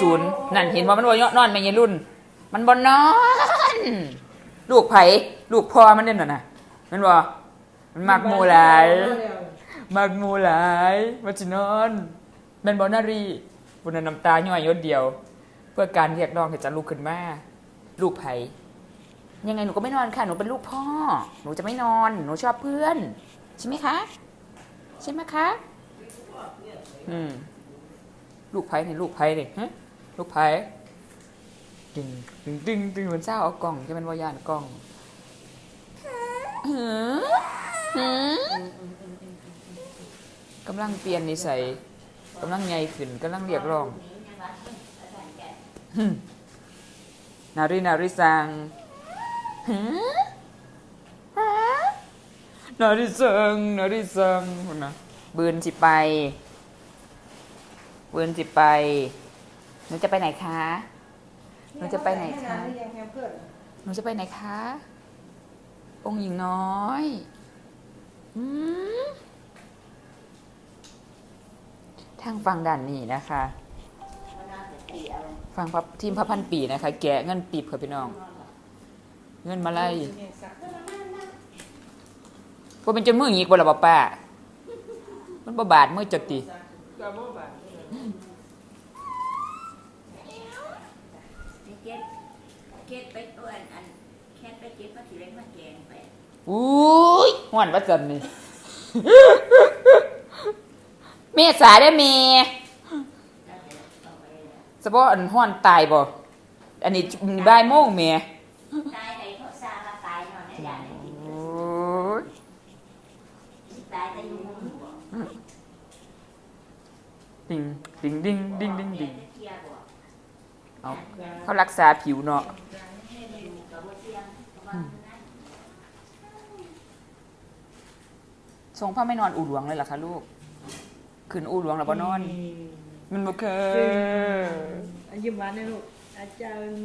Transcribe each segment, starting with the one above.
ศูนย์นั่นเห็นว่ามันบ่นอนไม่ยรุ่น มันบ่นอน ลูกไผ่ลูกพ่อมันเนี่ยน่ะนะมันบ่มันมักมูหลายมักมูหลายมันสินอนแม่นบ่นารีบุญนนน้ำตาย่อยหยดเดียว เพื่อการเรียกร้องให้จะลุกขึ้นมาลูกไผ่ยังไงหนูก็ไม่นอนค่ะ หนูเป็นลูกพ่อ หนูจะไม่นอน หนูชอบเพื่อน ใช่ไหมคะ ใช่ไหมคะ อืม ลูกไผ่นี่ลูกไผ่นี่ฮะลูกไผ่ดึงดึงดึงดึงเหมือนเจ้าเอากล่องจะเป็นวายานกล่องหือหือกำลังเปลี่ยนนิสัยกำลังใหญ่ขึ้นกำลังเรียกร้องหึนารินาริซังหือฮะนาริซังนาริซังพุ่นนะบืนสิไป เวิร์นจิไป หนูจะไปไหนคะ หนูจะไปไหนคะ หนูจะไปไหนคะ องค์หญิงน้อยอืมทางฟังด่านนี้นะคะ ฟังพระทีมพระพันปีนะคะ แกะเงินปีบค่ะพี่น้อง เงินมาไล่ว่าเป็นจนมืออีกบ่ละบ่ป้า มันบ่บาดมือจดติเก็บเก็บไปตัวอันอันแค่ไปเก็บมาทีเล็กมาแกงไปอุ้ยหวานประจันนี่ เมษาได้เมแล้วเดี๋ยวเอาไปเลยสะพาะอันห้อนตายบ่อันนี้บ่ายโมงเมตายไหนเขาซาลาตายนอนได้อย่างนี้โอ้ยตายแต่อยู่มุมบ่ดิ่งดิ่งดิ่งดิ่งดิ่งดิ่ง เที่ยวบ่เอาเขารักษาผิวเนาะอยู่กับบ่เที่ยงประมาณนั้นทรงพ่อไม่นอนอูหลวงเลยเหรอคะลูกขึ้นอูหลวงแล้วบ่นอน มันบ่เคยอายิ้มหวานนะลูกอาจารย์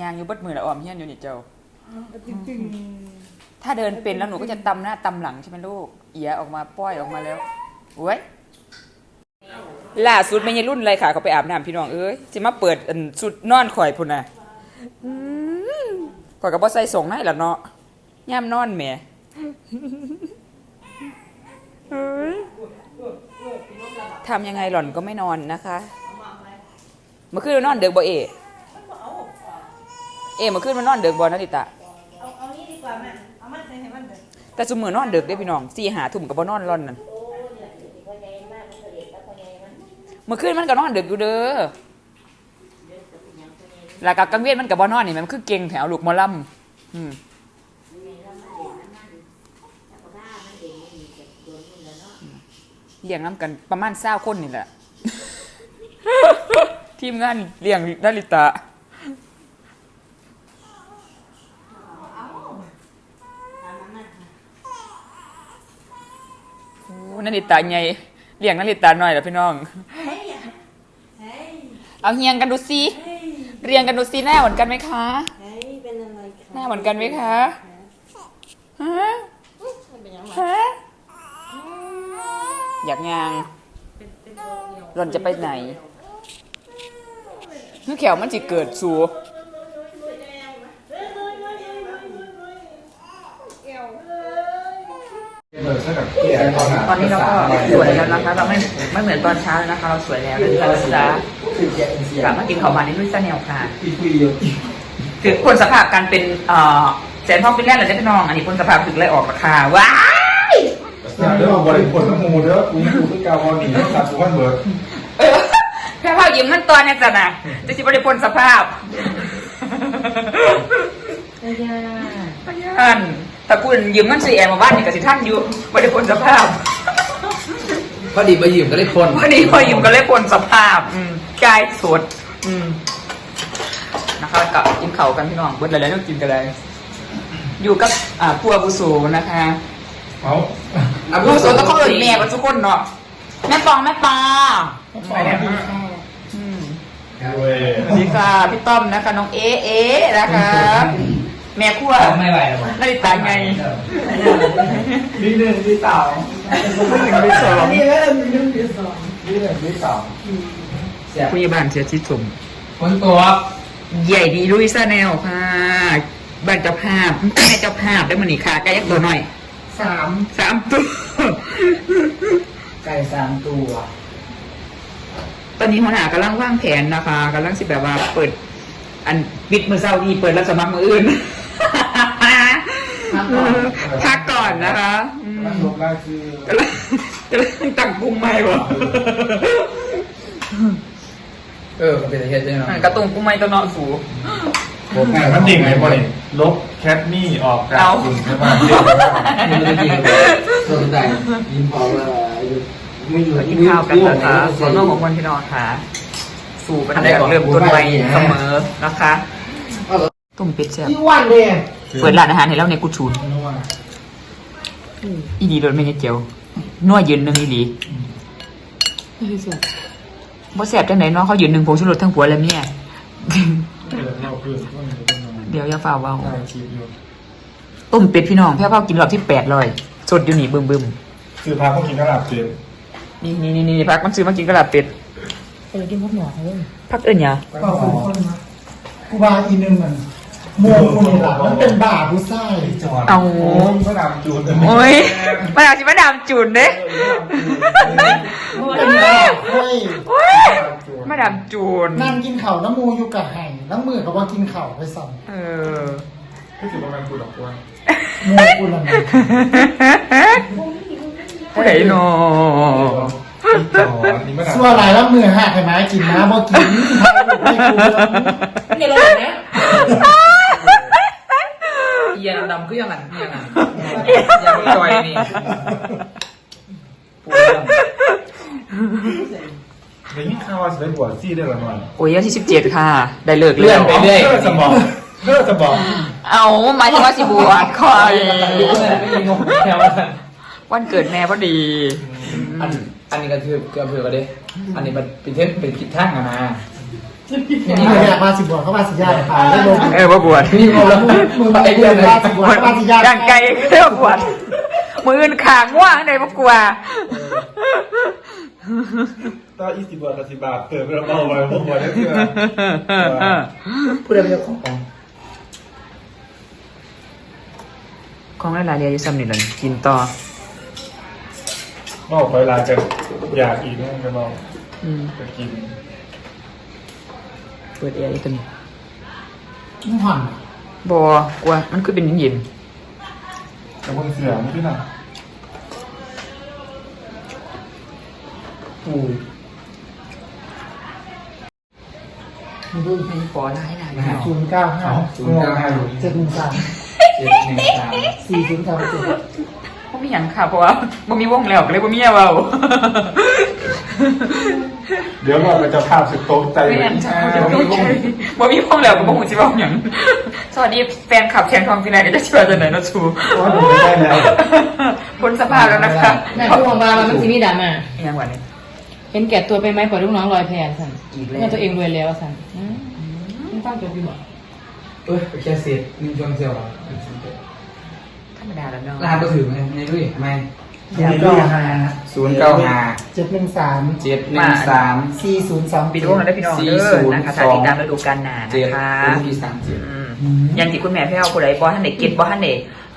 ยางอยู่เบดมือละออมเฮียนอยู่นี่เจ้าตึงตึงถ้าเดินเป็นแล้วหนูก็จะตำหน้าตำหลังใช่ไหมลูก เอียออกมาป้อยออกมาแล้วโอ้ย ล่าสุดไม่ยรุ่นเลยค่ะเขาไปอาบน้ำพี่น้องเอ้ยสิมาเปิดอันสุดนอนข่อยพุ่นน่ะอืมข่อยก็บ่ใส่ส่งให้ละเนาะย่ามนอนแหม่เฮ้ยทำยังไงหล่อนก็ไม่นอนนะคะเมื่อคืนนอนเด็กบ่เอเอเมื่อคืนมันนอนเด็กบ่นาริตะเอาเอานี้ดีกว่าแม่เอามันใส่ให้มันเถอะแต่สมือนอนดึกได้พี่น้องสี่หาทุ่มกับบ่นอนร่อนนั่น เมื่อคืนมันก็นอนดึกอยู่เด้อแล้วกับกลางเวียนมันกับบ่นอนนี่มันคือเก่งแถวลูกมอลำอืมเลี้ยงน้ำกันประมาณเศร้าคนนี่แหละ ทีมงานเลี้ยงนาริตะโอ้นาริตะไงเลี้ยงนาริตะหน่อยเหรอพี่น้อง เอาเฮียงกันดูสิเรียงกันดูสิหน้าเหมือนกันไหมคะเฮ้ยเป็นอะไรคะหน้าเหมือนกันไหมคะฮะเป็นยังไงฮะอยากงางเป็นเป็นตัวเดียวหล่อนจะไปไหนคือแขวมันจิเกิดสูตอนนี้เราก็สวยแล้วนะคะ เราไม่ไม่เหมือนตอนเช้าแล้วนะคะ เราสวยแล้วเลยค่ะจ้า กลับมากินข้าวหวานในรุ่นซาแนลค่ะถึงคนสภาพการเป็นเอ่อแสนทองเป็นแรกเลยได้พี่น้อง อันนี้คนสภาพถึงเลยออกราคาว้ายอย่าเรื่องบริผลทั้งหมูเด้อกูอยู่ด้วยกาวบอลหนีตัดกูวันเบิดเออแค่พายืมเงินตัวเนี่ยจ้ะนะจะสิบริพลสภาพไม่ยาท่านตระกูลยืมเงินซื้อแอร์มาบ้านนี่กับสิท่านอยู่บริพลสภาพพอดีไปยืมก็ได้คนวันนี้พอยืมก็เลยพลสภาพอืม กายสด อืมนะคะกับกินเข่าวกันพี่น้องเบิดอะไรแล้วกินกันเลยอยู่กับอ่าพัวบุโสนะคะเอาอ่าพัวบุโสต้องเข้าเอ่ยแม่กันทุกคนเนาะแม่ปองแม่ปลาอืมเว้ยสวัสดีค่ะพี่ต้อมนะคะ น้องเอเอนะคะ แม่ครัวไม่ไหวแล้วนาฬิตาไงมีหนึ่งมีสาวหนึ่งไปสองนี่แล้วมีเรื่องที่สองนนี่หนึ่งนี่สา มแซ่บพยาบาลเสียชีวิตสมคนตัวใหญ่ดีลุยซาแนลค่ะบ้านเจ้าภาพแม่เจ้าภาพได้มันนี่ค่ะไก่ยักษ์ตัวหน่อยสามสามตัวไก่สามตัว ตอนนี้หัวหน้ากำลังวางแผนนะคะกำลังสิแบบว่าเปิด อันปิดมือเศร้านี้เปิดรับสมัครมืออื่นพักก่อนนะคะอืมนั่งลงได้คือกำลังกำลังตั้งกรุงใหม่บ่ เออก็เป็นเฮ็ดได้เนาะกระตุงกรุงใหม่ตัวเนาะสูผมมันดิ่งไงบ่เนี่ยลบแคทนี่ออกจากเอากลุ่มใช่ไหมมันเลยจริงตัวสนใจยิ้มพอว่าไม่อยู่กินข้าวกันนะคะขอโทษของคนพี่น้องค่ะ สู่บรรยากาศเริ่มต้นใหม่เสมอนะคะต้มเป็ดแซ่บที่วันเนี่ยเปิดร้านอาหารให้เราในกุชูนอีดีโดนไม่เงี้ยเจียวนัวยืนหนึ่งอีหลี บ่แซ่บจังไหนเนาะเขายืนหนึ่งผงชูรสทั้งผัวและเมียเราคือว่ามันจะเป็นยังไงเดี๋ยวอย่าฝ่าเว้าได้คลิปอยู่ต้มเป็ดพี่น้องแพ้วเผากินรอบที่แปดร้อยสดอยู่นี่บึมบึมคือพาพวกกินกระหล่ำเจ็บนี่นี่นี่นี่พักมันซื้อมากินกระลาบเป็ดเออกินพวกหมอเลยพักเอิญหยาก็คือคนนะกูบาอีนึงมัน โมกูนี่หลังมันเป็นบาผู้ไส้จอดเอาโอ้ยกระหล่ำจูนเลยโอ้ยมาดามชิมาดามจูนเด้เป็นบาเฮ้ยโอ้ยมาดามจูน นั่งกินเข่าวน้ำมูอยู่กับไห่น้ำมือกับว่ากินเข่าวไปสั่งเออไม่ถือว่ามันกูดอกว่าโมกูละมันผู้ใดเนาะจอดนี่ไม่ได้ส่วนหลายแล้วมือหักให้ไม้กินนะบ่กินให้กูไม่เลยนะเอียดำๆคือยังไงยังไงยังจอยนี่ปูดเดี๋ยวนี้ข้าวว่าจะได้บวชซี่ได้หรือไม่โอ้ยวันที่สิบเจ็ดค่ะ ได้เลิกเลื่แล้อนวไปเรื่อยเพื่อสมองเพื่อสมองเอาหมายถึงว่าสิบวชคอยดูเลยไม่ยิงงงแค่ว่าวันเกิดแม่พอดี อันอันนี้ก็คือเกือบเผื่อกันดิอันนี้มันเป็นเทปเป็นผิดทางอะนะ นี่อยากมาสิบวกเข้ามาสิยาผ่านได้ลงเออว่าบวชนี่เราแล้วมือมาเรียนว่าสิบวกเข้ามาสิยาย่างไกลเรื่องบวชมืออื่นขางว่างในพวกกลัวถ้าอีสิบบาทกับสิบบาทเติมไปแล้วเบาไปพวกบวชได้เพื่อผู้ใดเป็นเจ้าของของหลายๆเรียอยู่ซ้ำนี่เลยกินต่อเมาไปลาจะอยากอีกนะจะเมาอืมจะกิน เปิดแอร์อีกตัวนี้มึงห่อนบอกลัวมันคือเป็นเย็นแต่คนเสือไม่ใช่หรอปูมึงดูๆไม่พอได้หลายศูนย์เก้าห้าศูนย์เก้าห้าเจ็ดหนึ่งสามเจ็ดหนึ่งสามสี่ศูนย์สามเจ็ดพวกมีหยังค่ะเพราะว่าบ่มีวงแล้วก็เลยบ่มีเอา เดี๋ยวเราจะภาพสุดโต๊ะใจไม่เลยงั้นจะบ่มีวงบ่มีวงแล้วก็บ่ฮู้สิเว้าหยังสวัสดีแฟนคลับแคนทองฟินแลนด์ก็จะเชื่อจังได๋เนาะชูว่าผมไม่ได้แล้วพ้นสภาพแล้วนะคะแม่พูดออกมามันสิมีดราม่าอีหยังวะเนี่ยเห็นแก่ตัวไปไหมปล่อยลูกน้องลอยแพสันอีกแล้วเมื่อตัวเองรวยแล้วสันอืมมันตั้งจบอยู่บ่เอ้ยแค่เศษหนึ่งช่วงเซลล์ธรรมดาแล้วเนาะรหัสก็ถือไหมในด้วยไม่ ศูนย์เก้าห้าศูนย์เก้าห้าเจ็ดหนึ่งสามเจ็ดหนึ่งสามสี่ศูนย์สามปิดวงแล้วได้พี่น้องเด้อนะคะถ้าติดตามฤดูกาลหน้าเจ็ดนะคะเป็นกี่สามเจ็ดอืมอยังที่คุณแม่พี่เอาผู้ใดบ่ท่านไหนเก็ตบ่ท่านไหน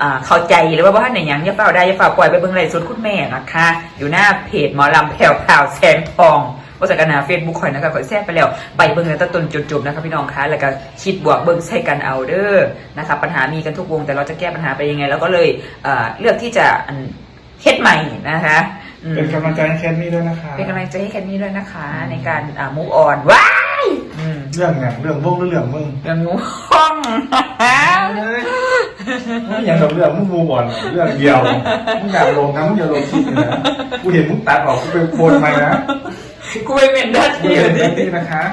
อ่าเข้าใจหรือว่าบ่ท่านไหนหยังอย่าเฝ้าได้อย่าเฝ้าปล่อยไปเบิ่งไลฟ์สดคุณแม่นะคะ อยู่หน้าเพจหมอลำแผ่วพราวแสงทองว่าสักกันหาเฟซบุ๊กข่อยนะคะข่อยแซ่บไปแล้วไปเบิ่งตั้งแต่ต้นจนจบนะคะพี่น้องคะแล้วก็คิดบวกเบิ่งใส่กันเอาเด้อนะคะปัญหามีกันทุกวงแต่เราจะแก้ปัญหาไปยังไง แล้วก็เลยเอ่อเลือกที่จะอัน เคสใหม่นะคะเป็นกำลังใจให้แคทนี่ด้วยนะคะเป็นกำลังใจให้แคนนี่ด้วยนะคะ ในการอ่า move on ว้ายเรื่องอย่างเรื่องวงหรือเรื่องมึงเรื่องงูห้องไม่อย่างกับเรื่องมึงมูบออนเรื่องเดียวมึงอยากลงนะมึงอยากลงคลินะกูเห็นมึงตัดออกกูเป็นโคนไปนะกูไปเป็นดัชกูชี่เห็นแคดิทนี่นะคะ